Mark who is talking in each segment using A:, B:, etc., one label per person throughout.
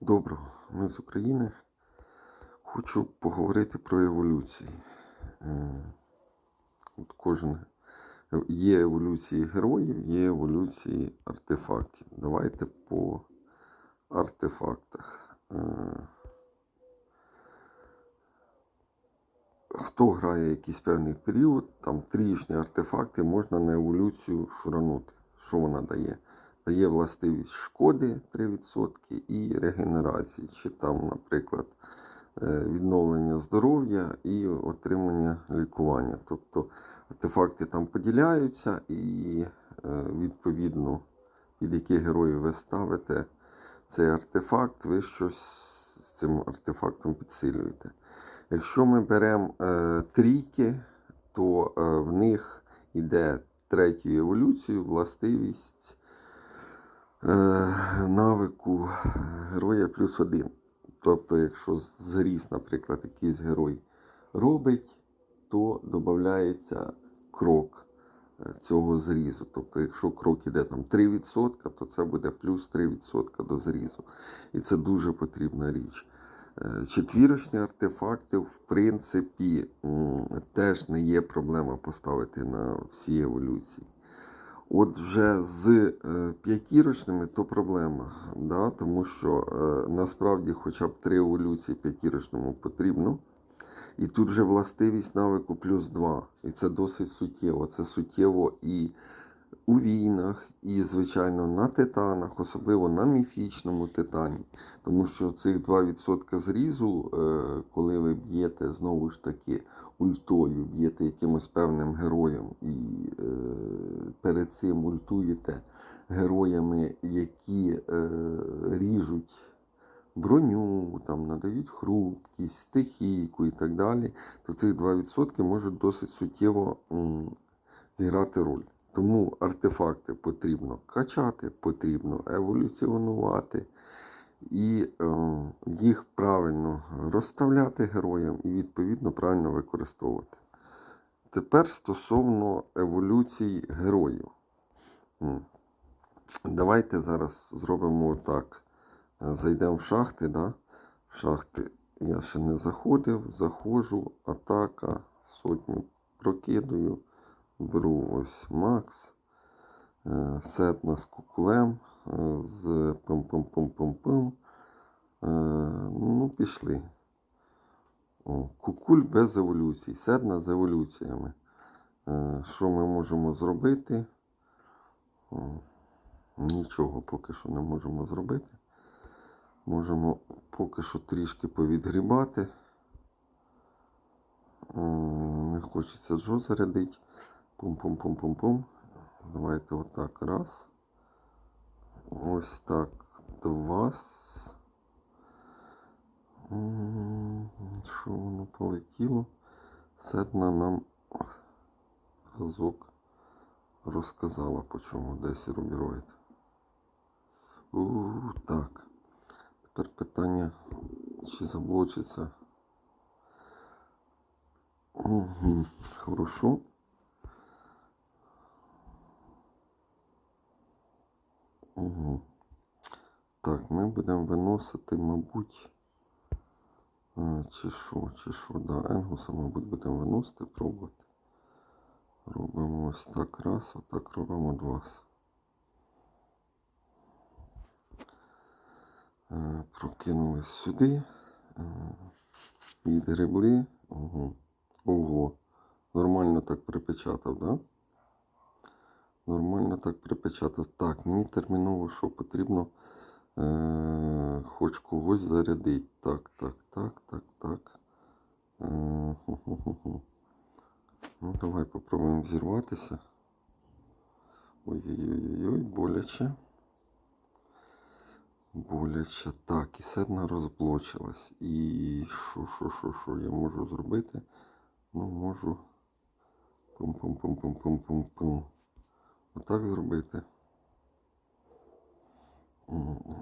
A: Доброго, ми з України. Хочу поговорити про еволюції. Е, От кожен є еволюції героїв, є еволюції артефактів. Давайте по артефактах. Е, Хто грає якийсь певний період, там трієчні артефакти можна на еволюцію шуранути. Що вона дає? Дає властивість шкоди 3% і регенерації, чи там, наприклад, е, відновлення здоров'я і отримання лікування. Тобто артефакти там поділяються, і е, відповідно від яких героїв ви ставите цей артефакт, ви щось з цим артефактом підсилюєте. Якщо ми беремо е, трійки, то в них йде третьою еволюцією властивість навику героя плюс один. Тобто, якщо зріс, наприклад, якийсь герой робить, то додається крок е, цього зрізу. Тобто, якщо крок іде там 3%, то це буде плюс 3% до зрізу. І це дуже потрібна річ. Е, Четвірочні артефакти, в принципі, теж не є проблема поставити на всі еволюції. От вже з е, п'ятірочними то проблема, да? тому що е, насправді хоча б три еволюції п'ятірочному потрібно. І тут вже властивість навику плюс 2. І це досить суттєво. Це суттєво і у війнах, і, звичайно, на титанах, особливо на міфічному титані. Тому що цих 2% зрізу, е, коли ви б'єте знову ж таки ультою, б'єте якимось певним героєм і е, перед цим ультуєте героями, які е, ріжуть броню, там, надають хрупкість, стихійку і так далі, то цих 2% можуть досить суттєво м, зіграти роль. Тому артефакти потрібно качати, потрібно еволюціонувати і е, їх правильно розставляти героям і відповідно правильно використовувати. Тепер стосовно еволюції героїв. Давайте зараз зробимо так. Зайдемо в шахти, да? В шахти я ще не заходив, заходжу, атака, сотню прокидую, беру ось Макс, е, Сетна з кукулем, е, з пим-пим-пим-пим-пим. Е, Ну, пішли. Кукуль без еволюцій, Седна з еволюціями. Е, Що ми можемо зробити? Нічого поки що не можемо зробити. Можемо поки що трішки повідгрібати. Е, Не хочеться Джо зарядити. Пум-пум-пум-пум-пум. Давайте отак. Раз. Ось так. М, Що воно полетіло? Седна нам разок розказала, по чому десь рубіроїд. Так. Тепер питання, чи заблочиться. Угу, хорошо. Угу. Так, ми будемо виносити, мабуть. е, Чи що, чи що, да, Енгуса, мабуть, будемо виносити, пробувати. Робимо ось так раз, отак робимо два. Е, Прокинулись сюди. е, Відгребли. Ого. Ого. Нормально так припечатав, да? Нормально так припечатав. Так, мені терміново що потрібно. Е, хоч когось зарядити. Так, так, так, так, так. Е, ху-ху-ху-ху. Ну, давай попробуємо взірватися. Ой-ой-ой, боляче. Боляче. Так, і седна розблочилась. І що, що, що, що я можу зробити? Ну, можу. Пум-пум-пум-пум-пум-пум-пум. Отак зробити.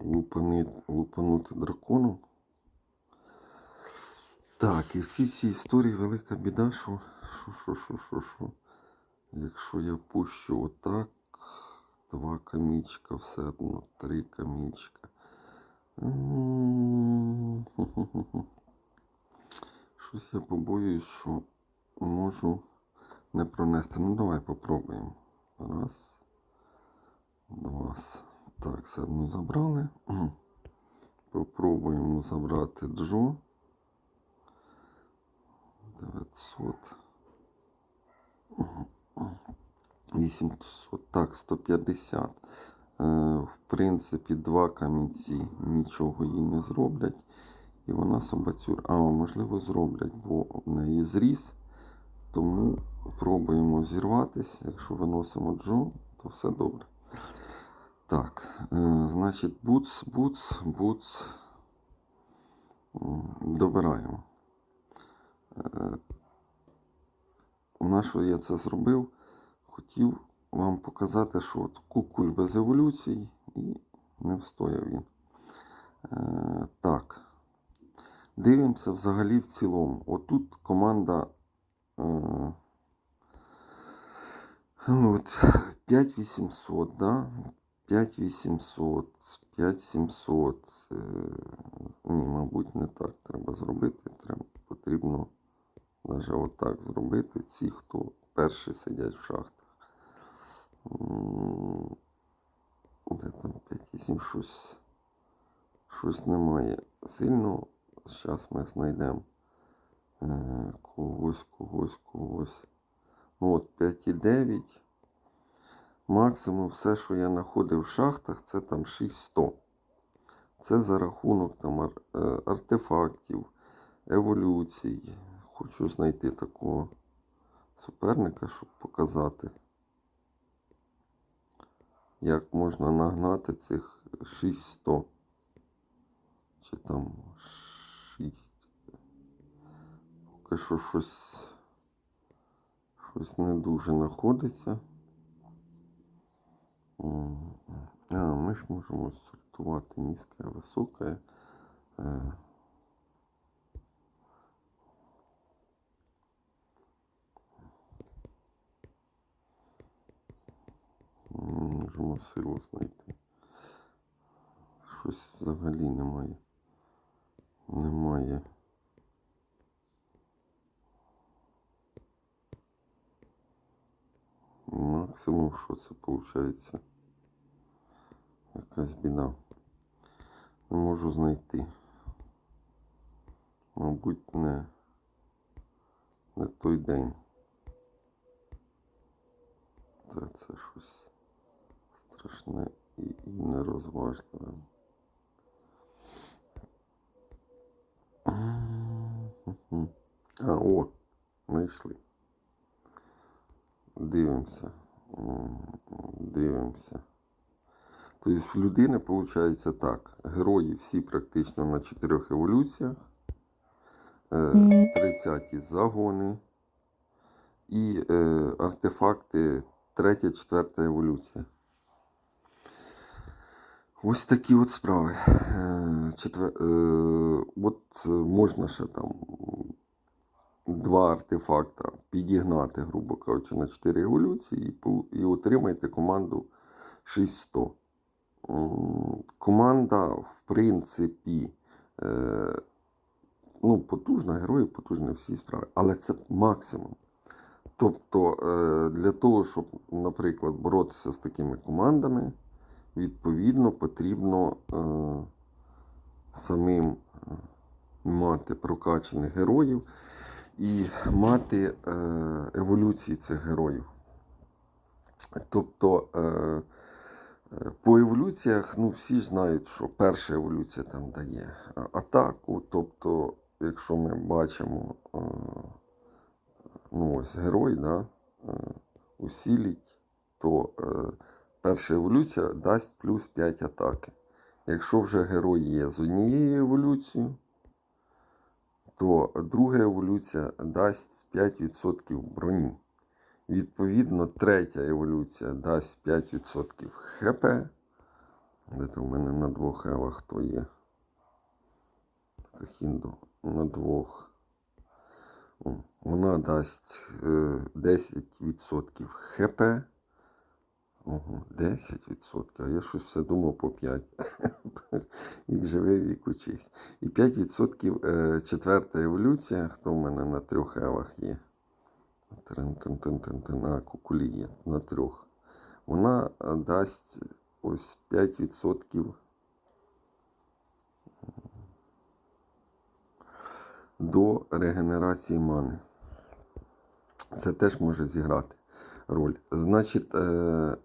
A: Лупани, лупанути драконом. Так, і в цій цій історії велика біда, що, що, що, що, що, що. Якщо я пущу отак, два камічка все одно, три камічка. Щось я побоююсь, що можу не пронести. Ну давай попробуємо. Раз. Два. Так, все одну забрали. Попробуємо забрати Джо. 900. Мгм. 800. Так, 150. Е, В принципі, два камінці нічого їй не зроблять. І вона собацюр. А, можливо, зроблять, бо в неї зріс. Тому пробуємо зірватися. Якщо виносимо Джо, то все добре. Так, е, значить, буц, буц, буц. Добираємо. Е, на що я це зробив? Хотів вам показати, що от кукуль без еволюцій і не встояв він. Е, так. Дивимося взагалі в цілому. Отут команда ну, от, 5800, да? 5800, 5700. Е, ні, мабуть, не так треба зробити. Треба, потрібно навіть отак зробити. Ці, хто перші сидять в шахтах. Де там 58 щось, щось немає. Сильно. Зараз ми знайдемо когось, когось, когось. Ну от 5,9. Максимум все, що я знаходив в шахтах, це там 6100. Це за рахунок там е, артефактів, еволюцій. Хочу знайти такого суперника, щоб показати, як можна нагнати цих 6100. Чи там 6. Поки що щось, щось не дуже знаходиться. А, ми ж можемо сортувати низьке, високе. Е, Можемо силу знайти. Щось взагалі немає. Немає. Максимум, що це виходить? Якась біда. Не можу знайти. Мабуть, не, не той день. Та це щось страшне і, і нерозважливе. А, о, знайшли. Дивимося. Дивимося. Тобто в людини виходить так. Герої всі практично на чотирьох еволюціях. Е, 30 загони. І е, артефакти третя, четверта еволюція. Ось такі от справи. Е, четвер... е, от е, можна ще там два артефакта підігнати, грубо кажучи, на 4 еволюції і, отримаєте команду 6100. Команда, в принципі, е, ну, потужна, герої потужні всі справи, але це максимум. Тобто, е, для того, щоб, наприклад, боротися з такими командами, відповідно, потрібно е, самим мати прокачаних героїв і мати е, еволюції цих героїв. Тобто, е, е, по еволюціях, ну, всі знають, що перша еволюція там дає атаку. Тобто, якщо ми бачимо, ну ось герой, да, усіліть, то перша еволюція дасть плюс 5 атаки. Якщо вже герой є з однією еволюцією, то друга еволюція дасть 5% броні. Відповідно, третя еволюція дасть 5% ХП. Де то в мене на двох евах хто є? Кахіндо на двох. Вона дасть е, 10% ХП. Ого, 10%. А я щось все думав по 5. Вік живий, вік учись. І 5% е, четверта еволюція, хто в мене на трьох евах є. Трин-тин-тин-тин-тин, А, кукулі є на трьох. Вона е, дасть ось 5% до регенерації мани. Це теж може зіграти роль. Значить, е,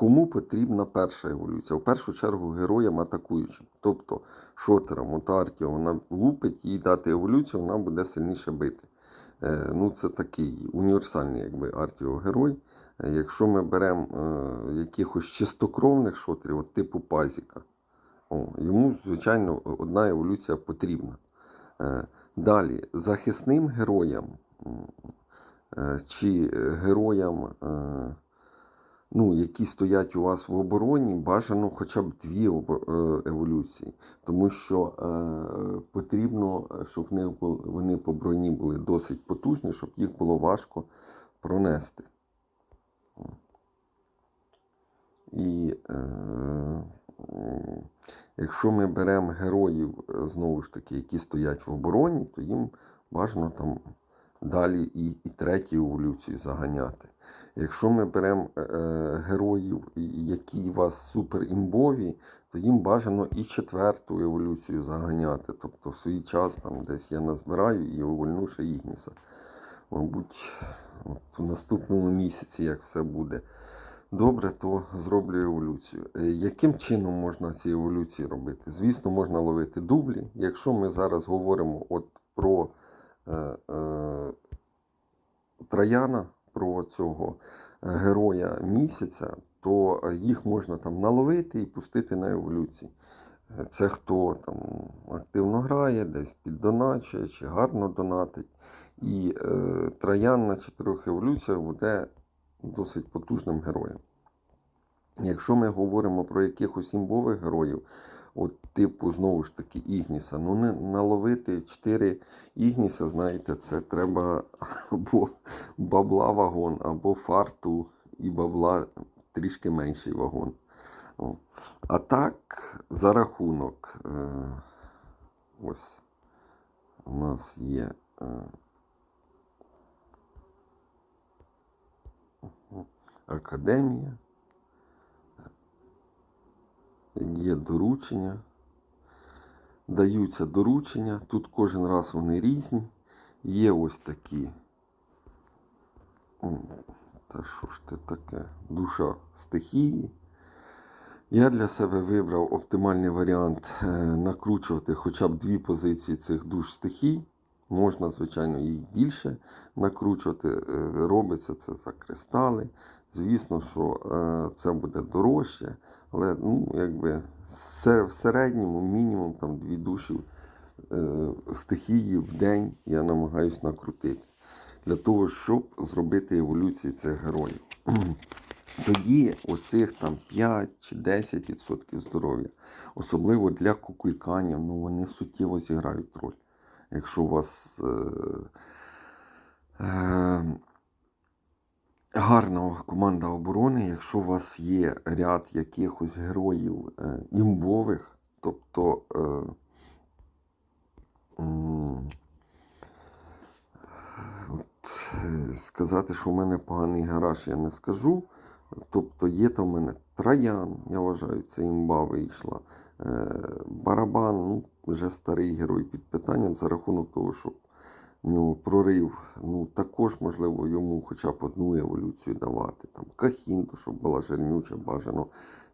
A: кому потрібна перша еволюція? В першу чергу героям атакуючим. Тобто шотерам, от Артіо, вона лупить, їй дати еволюцію, вона буде сильніше бити. Е, Ну, це такий універсальний якби, Артіо герой. Е, Якщо ми беремо е, якихось чистокровних шотерів, от типу Пазіка, о, йому, звичайно, одна еволюція потрібна. Е, Далі, захисним героям е, чи героям, е, ну, які стоять у вас в обороні, бажано хоча б дві е, еволюції. Тому що е, потрібно, щоб вони по броні були досить потужні, щоб їх було важко пронести. І е, якщо ми беремо героїв, е, знову ж таки, які стоять в обороні, то їм бажано там далі і, і третю еволюцію заганяти. Якщо ми беремо е, е, героїв, які у вас суперімбові, то їм бажано і четверту еволюцію заганяти. Тобто в свій час там десь я назбираю і увольну ще Ігніса. Мабуть, от у наступному місяці, як все буде добре, то зроблю еволюцію. Е, Яким чином можна ці еволюції робити? Звісно, можна ловити дублі. Якщо ми зараз говоримо от про е, е, Трояна, про цього е, героя місяця, то е, їх можна там наловити і пустити на еволюції. Е, Це хто там активно грає, десь піддоначує чи гарно донатить. І е, Троян на чотирьох еволюціях буде досить потужним героєм. Якщо ми говоримо про якихось імбових героїв, от типу, знову ж таки, Ігніса, ну не наловити 4 Ігніса, знаєте, це треба або бабла вагон, або фарту і бабла трішки менший вагон. А так, за рахунок, е, ось у нас є. Е, Академія. Є доручення. Даються доручення. Тут кожен раз вони різні. Є ось такі. Та що ж це таке? Душа стихії. Я для себе вибрав оптимальний варіант е, накручувати хоча б дві позиції цих душ стихій. Можна, звичайно, їх більше накручувати. Е, Робиться це за кристали. Звісно, що е, це буде дорожче, але ну, якби в середньому мінімум там дві душі е, стихії в день я намагаюсь накрутити для того, щоб зробити еволюцію цих героїв. Тоді оцих там 5 чи 10% здоров'я, особливо для кукульканів, ну вони суттєво зіграють роль. Якщо у вас е, е, гарна команда оборони, якщо у вас є ряд якихось героїв е, імбових, тобто е, от, е, сказати, що в мене поганий гараж, я не скажу. Тобто є там в мене Троян, я вважаю, це імба вийшла. Барабан, ну, вже старий герой під питанням за рахунок того, що нього прорив, ну також можливо йому хоча б одну еволюцію давати. Там Кахінту, щоб була жирнюча, бажано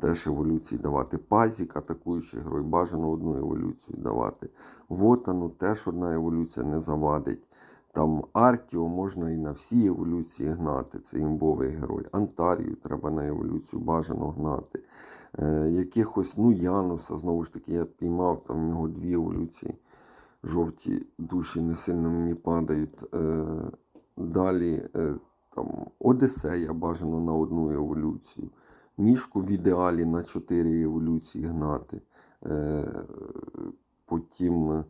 A: теж еволюції давати. Пазік, атакуючий герой, бажано одну еволюцію давати. Вотану теж одна еволюція не завадить. Там Артіо можна і на всі еволюції гнати. Це імбовий герой. Антарію треба на еволюцію бажано гнати. Е, якихось, ну, Януса, знову ж таки, я піймав там в нього дві еволюції. Жовті душі не сильно мені падають. Е, далі е, там Одесея бажано на одну еволюцію. Мішку в ідеалі на чотири еволюції гнати. Е, потім.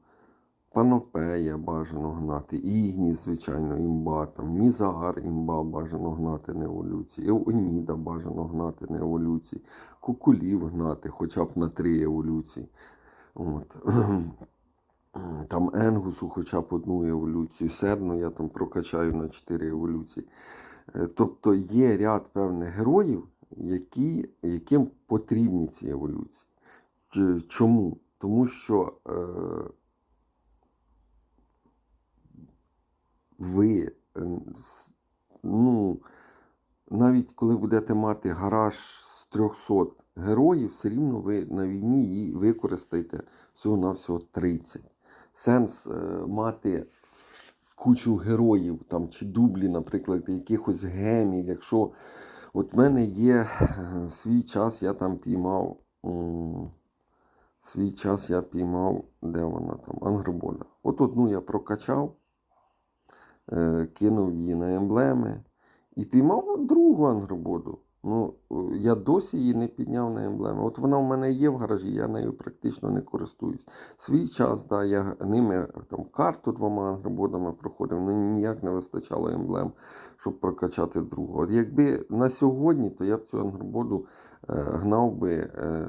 A: Панопея бажано гнати, Ігніс, звичайно, імба, там, Мізар імба бажано гнати на еволюції, Еоніда бажано гнати на еволюції, Кукулів гнати хоча б на три еволюції. От. Там Енгусу хоча б одну еволюцію, Серну я там прокачаю на 4 еволюції. Е, Тобто є ряд певних героїв, які, яким потрібні ці еволюції. Чому? Тому що е, ви, ну, навіть коли будете мати гараж з 300 героїв, все рівно ви на війні її використаєте всього-навсього 30. Сенс е, мати кучу героїв там, чи дублі, наприклад, якихось гемів. Якщо от в мене є е, свій час, я там піймав. Свій час я піймав, де вона там, Ангробода. От одну я прокачав, е, кинув її на емблеми і піймав другу ангрободу. Ну, е, я досі її не підняв на емблеми. От вона в мене є в гаражі, я нею практично не користуюсь. Свій час, да, я ними там карту двома ангрободами проходив, ну ніяк не вистачало емблем, щоб прокачати другу. От якби на сьогодні, то я б цю ангрободу е, гнав би е,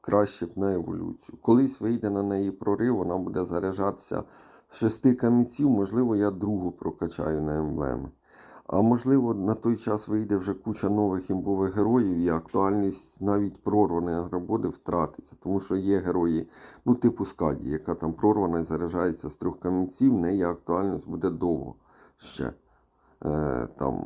A: краще б на еволюцію. Колись вийде на неї прорив, вона буде заряджатися з шести камінців, можливо, я другу прокачаю на емблеми. А можливо, на той час вийде вже куча нових імбових героїв, і актуальність навіть прорваної агрободи втратиться, тому що є герої, ну, типу Скаді, яка там прорвана і заряджається з трьох камінців, в неї актуальність буде довго ще. Е, Там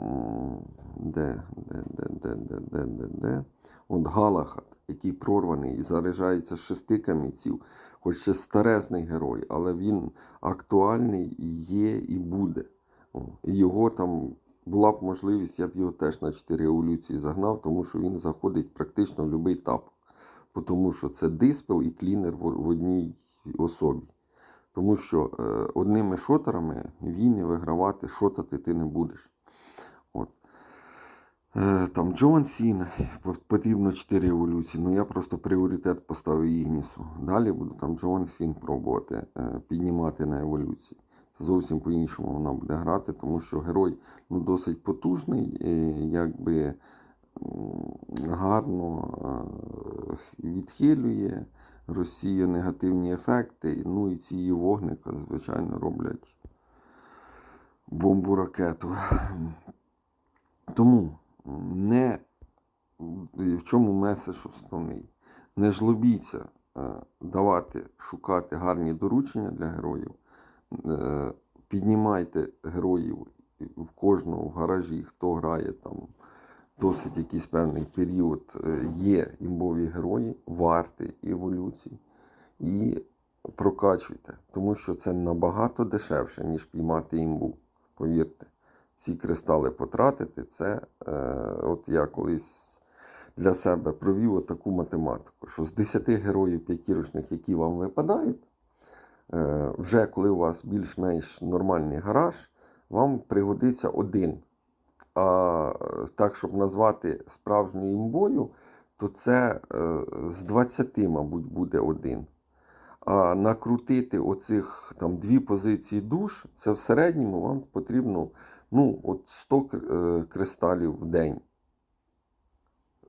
A: де, де, де, де, де, де, де, де. От Галахат, який прорваний і заряджається з шести камінців, хоч ще старезний герой, але він актуальний і є, і буде. Його там була б можливість, я б його теж на 4 еволюції загнав, тому що він заходить практично в будь-який. Бо Тому що це диспел і клінер в одній особі. Тому що е, одними шотерами війни вигравати, шотати ти не будеш. От. Е, там Джоан Сін, потрібно 4 еволюції. Ну я просто пріоритет поставив Ігнісу. Далі буду там Джоан Сін пробувати е, піднімати на еволюції. Зовсім по-іншому вона буде грати, тому що герой ну, досить потужний, якби гарно відхилює, розсіює негативні ефекти. Ну і ці її вогника, звичайно, роблять бомбу ракету. Тому не в чому меседж основний? Не жлобіться давати, шукати гарні доручення для героїв. Е, Піднімайте героїв в кожного в гаражі, хто грає там досить якийсь певний період. е, Є імбові герої, варти еволюції. І прокачуйте, тому що це набагато дешевше, ніж піймати імбу. Повірте, ці кристали потратити, це е, от я колись для себе провів таку математику, що з 10 героїв п'ятірочних, які вам випадають, вже коли у вас більш-менш нормальний гараж, вам пригодиться один. А е, так, щоб назвати справжньою імбою, то це е, з 20, мабуть, буде один. А накрутити оцих там дві позиції душ, це в середньому вам потрібно ну, от 100 е, кристалів в день.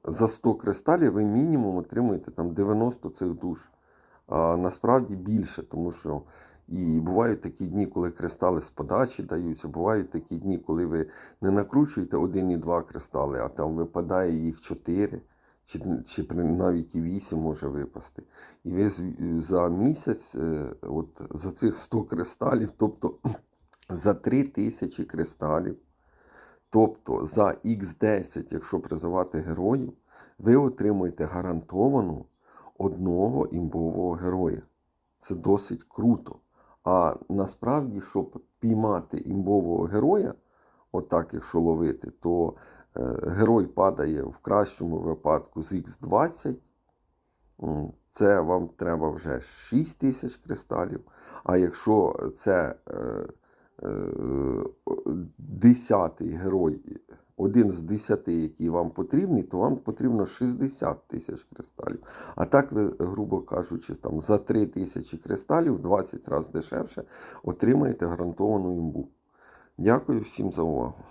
A: За 100 кристалів ви мінімум отримуєте там 90 цих душ. А насправді більше, тому що і бувають такі дні, коли кристали з подачі даються, бувають такі дні, коли ви не накручуєте один і два кристали, а там випадає їх 4, чи, чи навіть і 8 може випасти. І ви за місяць, е, от за цих 100 кристалів, тобто за 3000 кристалів, тобто за Х10, якщо призивати героїв, ви отримуєте гарантовану одного імбового героя. Це досить круто. А насправді, щоб піймати імбового героя, отак, якщо ловити, то е, герой падає в кращому випадку з Х20. Це вам треба вже 6 тисяч кристалів. А якщо це е, е, десятий герой один з 10, який вам потрібний, то вам потрібно 60 тисяч кристалів. А так ви, грубо кажучи, там за 3 тисячі кристалів в 20 разів дешевше отримаєте гарантовану імбу. Дякую всім за увагу.